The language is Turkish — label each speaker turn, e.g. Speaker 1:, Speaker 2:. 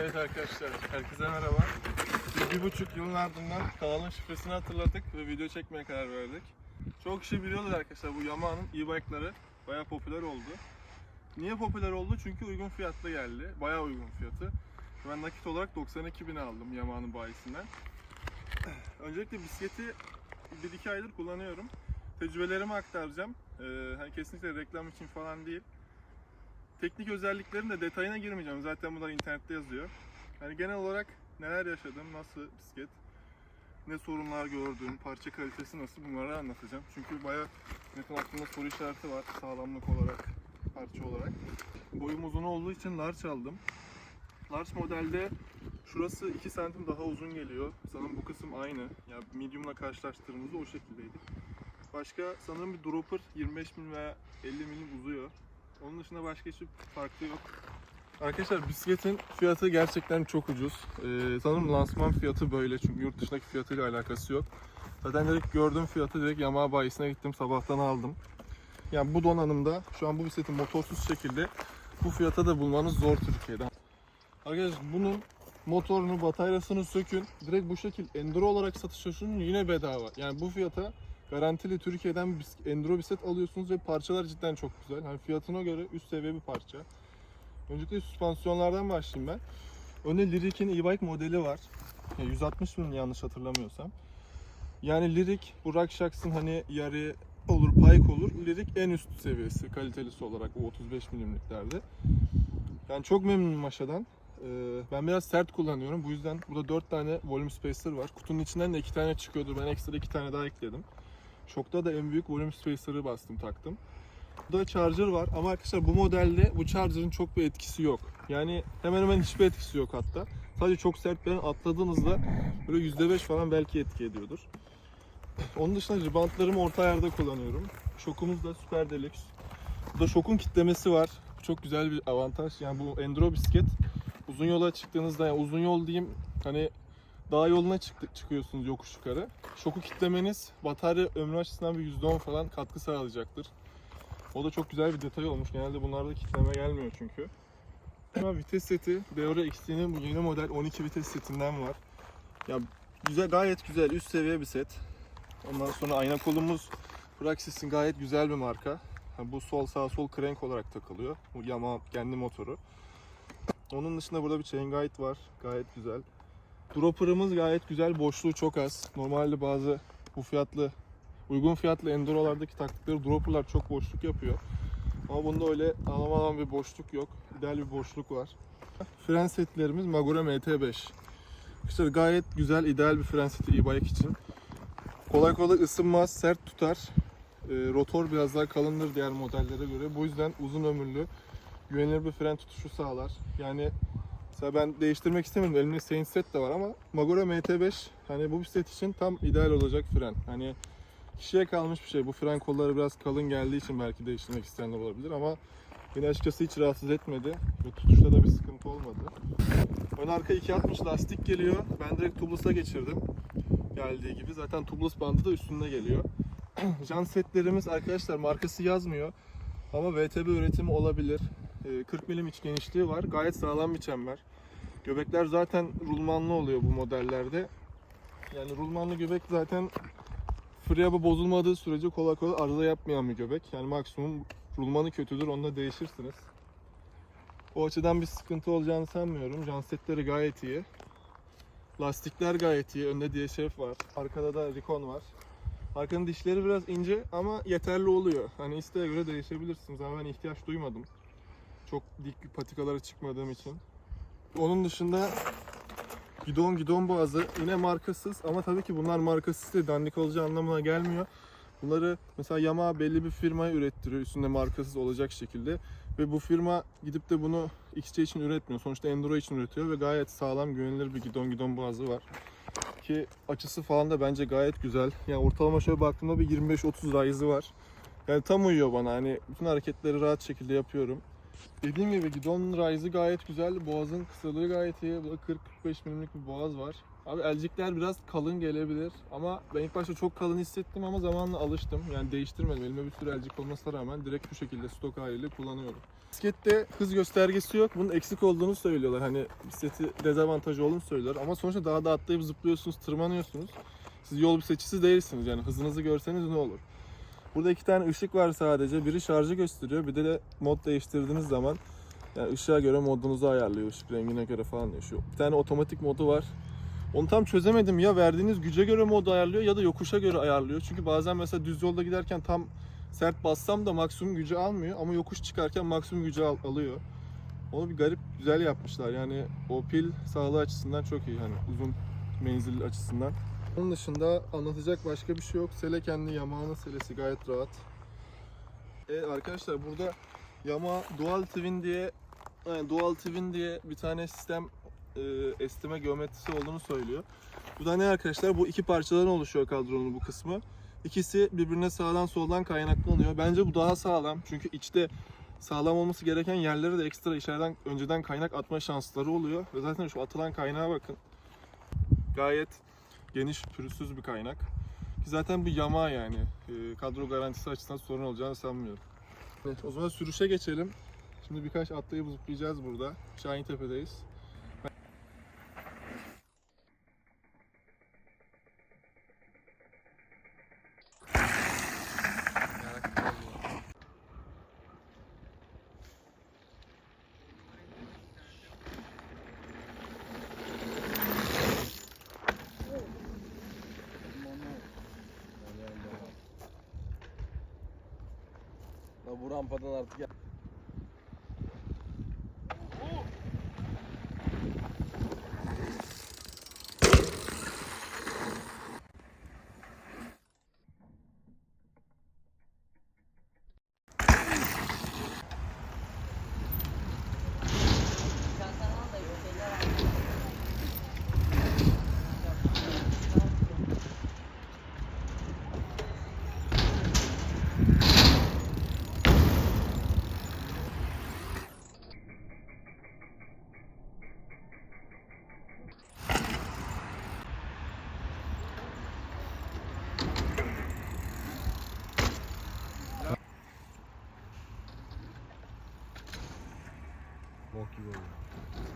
Speaker 1: Evet arkadaşlar, herkese merhaba. Biz bir buçuk yılın ardından kanalın şifresini hatırladık ve video çekmeye karar verdik. Çok kişi biliyorlar arkadaşlar bu Yamaha'nın e-bike'ları bayağı popüler oldu. Niye popüler oldu? Çünkü uygun fiyatlı geldi. Bayağı uygun fiyatı. Ben nakit olarak 92 bin aldım Yamaha'nın bayisinden. Öncelikle bisikleti 1-2 aydır kullanıyorum. Tecrübelerimi aktaracağım. Ee, hani kesinlikle reklam için falan değil. Teknik özelliklerin de detayına girmeyeceğim. Zaten bunlar internette yazıyor. Yani genel olarak neler yaşadım, nasıl bisiklet, ne sorunlar gördüm, parça kalitesi nasıl bunları anlatacağım. Çünkü bayağı yakın aklımda soru işareti var sağlamlık olarak, parça olarak. Boyum uzun olduğu için large aldım. Large modelde şurası 2 santim daha uzun geliyor. Sanırım bu kısım aynı. Yani medium'la karşılaştırdığımızda o şekildeydi. Başka sanırım bir dropper 25 mm veya 50 mm uzuyor. Onun dışında başka hiçbir farkı yok. Arkadaşlar bisikletin fiyatı gerçekten çok ucuz. Ee, sanırım lansman fiyatı böyle çünkü yurt dışındaki fiyatıyla alakası yok. Zaten direkt gördüğüm fiyatı direkt Yamaha bayisine gittim sabahtan aldım. Yani bu donanımda şu an bu bisikleti motorsuz şekilde bu fiyata da bulmanız zor Türkiye'de. Arkadaşlar bunun motorunu, bataryasını sökün. Direkt bu şekil enduro olarak satışa sunun yine bedava. Yani bu fiyata garantili Türkiye'den enduro bisiklet alıyorsunuz ve parçalar cidden çok güzel. Hani fiyatına göre üst seviye bir parça. Öncelikle süspansiyonlardan başlayayım ben. Önde Lyric'in e-bike modeli var. Ya 160 bin yanlış hatırlamıyorsam. Yani Lyric, bu Rakshak'sın hani yarı olur, pike olur. Lyric en üst seviyesi, kalitelisi olarak o 35 milimliklerde. Yani çok memnunum aşağıdan. Ee, ben biraz sert kullanıyorum. Bu yüzden burada 4 tane volume spacer var. Kutunun içinden de 2 tane çıkıyordu. Ben ekstra 2 tane daha ekledim. Şokta da en büyük volume spacer'ı bastım taktım. Burada charger var ama arkadaşlar bu modelde bu charger'ın çok bir etkisi yok. Yani hemen hemen hiçbir etkisi yok hatta. Sadece çok sert bir atladığınızda böyle %5 falan belki etki ediyordur. Onun dışında ribantlarımı orta ayarda kullanıyorum. Şokumuz da Super Deluxe. Burada şokun kitlemesi var. Bu çok güzel bir avantaj. Yani bu enduro bisiklet uzun yola çıktığınızda yani uzun yol diyeyim hani dağ yoluna çıktık, çıkıyorsunuz yokuş yukarı. Şoku kitlemeniz batarya ömrü açısından bir %10 falan katkı sağlayacaktır. O da çok güzel bir detay olmuş. Genelde bunlarda kitleme gelmiyor çünkü. Ama vites seti Deore XT'nin bu yeni model 12 vites setinden var. Ya güzel gayet güzel üst seviye bir set. Ondan sonra ayna kolumuz Praxis'in gayet güzel bir marka. Ha, bu sol sağ sol crank olarak takılıyor. Bu Yamaha kendi motoru. Onun dışında burada bir chain guide var. Gayet güzel. Dropper'ımız gayet güzel. Boşluğu çok az. Normalde bazı bu fiyatlı uygun fiyatlı endurolardaki taktıkları dropperlar çok boşluk yapıyor. Ama bunda öyle aman aman bir boşluk yok. İdeal bir boşluk var. Fren setlerimiz Magura MT5. İşte gayet güzel, ideal bir fren seti e-bike için. Kolay kolay ısınmaz, sert tutar. Ee, rotor biraz daha kalındır diğer modellere göre. Bu yüzden uzun ömürlü, güvenilir bir fren tutuşu sağlar. Yani mesela ben değiştirmek istemiyorum. Elimde Saint set de var ama Magura MT5 hani bu bisiklet için tam ideal olacak fren. Hani kişiye kalmış bir şey. Bu fren kolları biraz kalın geldiği için belki değiştirmek isteyenler olabilir ama beni açıkçası hiç rahatsız etmedi. Ve tutuşta da bir sıkıntı olmadı. Ön arka 260 lastik geliyor. Ben direkt tubeless'a geçirdim. Geldiği gibi. Zaten tubeless bandı da üstünde geliyor. Jant setlerimiz arkadaşlar markası yazmıyor. Ama VTB üretimi olabilir. Ee, 40 milim iç genişliği var. Gayet sağlam bir çember. Göbekler zaten rulmanlı oluyor bu modellerde. Yani rulmanlı göbek zaten Freeab'a bozulmadığı sürece kolay kolay arıza yapmayan bir göbek. Yani maksimum rulmanı kötüdür, onu da değişirsiniz. O açıdan bir sıkıntı olacağını sanmıyorum. Jansetleri gayet iyi. Lastikler gayet iyi. Önde DSF var. Arkada da Recon var. Arkanın dişleri biraz ince ama yeterli oluyor. Hani isteğe göre değişebilirsiniz ama ben ihtiyaç duymadım. Çok dik patikalara çıkmadığım için. Onun dışında Gidon gidon boğazı yine markasız ama tabii ki bunlar markasız değil dandik olacağı anlamına gelmiyor. Bunları mesela Yamaha belli bir firmaya ürettiriyor üstünde markasız olacak şekilde ve bu firma gidip de bunu XC için üretmiyor. Sonuçta Enduro için üretiyor ve gayet sağlam güvenilir bir gidon gidon boğazı var. Ki açısı falan da bence gayet güzel. Yani ortalama şöyle baktığımda bir 25-30 rise'ı var. Yani tam uyuyor bana. Hani bütün hareketleri rahat şekilde yapıyorum. Dediğim gibi gidon rise'ı gayet güzel. Boğazın kısalığı gayet iyi. Burada 40-45 milimlik bir boğaz var. Abi elcikler biraz kalın gelebilir ama ben ilk başta çok kalın hissettim ama zamanla alıştım. Yani değiştirmedim. Elime bir sürü elcik olmasına rağmen direkt bu şekilde stok haliyle kullanıyorum. Bisiklette hız göstergesi yok. Bunun eksik olduğunu söylüyorlar. Hani bisikleti dezavantajı olduğunu söylüyorlar. Ama sonuçta daha da atlayıp zıplıyorsunuz, tırmanıyorsunuz. Siz yol bisikletçisi değilsiniz yani hızınızı görseniz ne olur. Burada iki tane ışık var sadece. Biri şarjı gösteriyor. Bir de, de mod değiştirdiğiniz zaman yani ışığa göre modunuzu ayarlıyor. Işık rengine göre falan değişiyor. Bir tane otomatik modu var. Onu tam çözemedim ya verdiğiniz güce göre modu ayarlıyor ya da yokuşa göre ayarlıyor. Çünkü bazen mesela düz yolda giderken tam sert bassam da maksimum gücü almıyor ama yokuş çıkarken maksimum gücü al- alıyor. Onu bir garip güzel yapmışlar. Yani o pil sağlığı açısından çok iyi hani uzun menzil açısından. Onun dışında anlatacak başka bir şey yok. Sele kendi Yamaha'nın selesi gayet rahat. E arkadaşlar burada Yamaha Dual Twin diye yani Dual Twin diye bir tane sistem e, esneme geometrisi olduğunu söylüyor. Bu da ne arkadaşlar? Bu iki parçadan oluşuyor kadronun bu kısmı. İkisi birbirine sağdan soldan kaynaklanıyor. Bence bu daha sağlam. Çünkü içte sağlam olması gereken yerlere de ekstra içeriden önceden kaynak atma şansları oluyor. Ve zaten şu atılan kaynağa bakın. Gayet geniş, pürüzsüz bir kaynak. Ki zaten bir yama yani. E, kadro garantisi açısından sorun olacağını sanmıyorum. Evet, o zaman sürüşe geçelim. Şimdi birkaç atlayıp zıplayacağız burada. Şahin
Speaker 2: La bu rampadan artık ya. Bok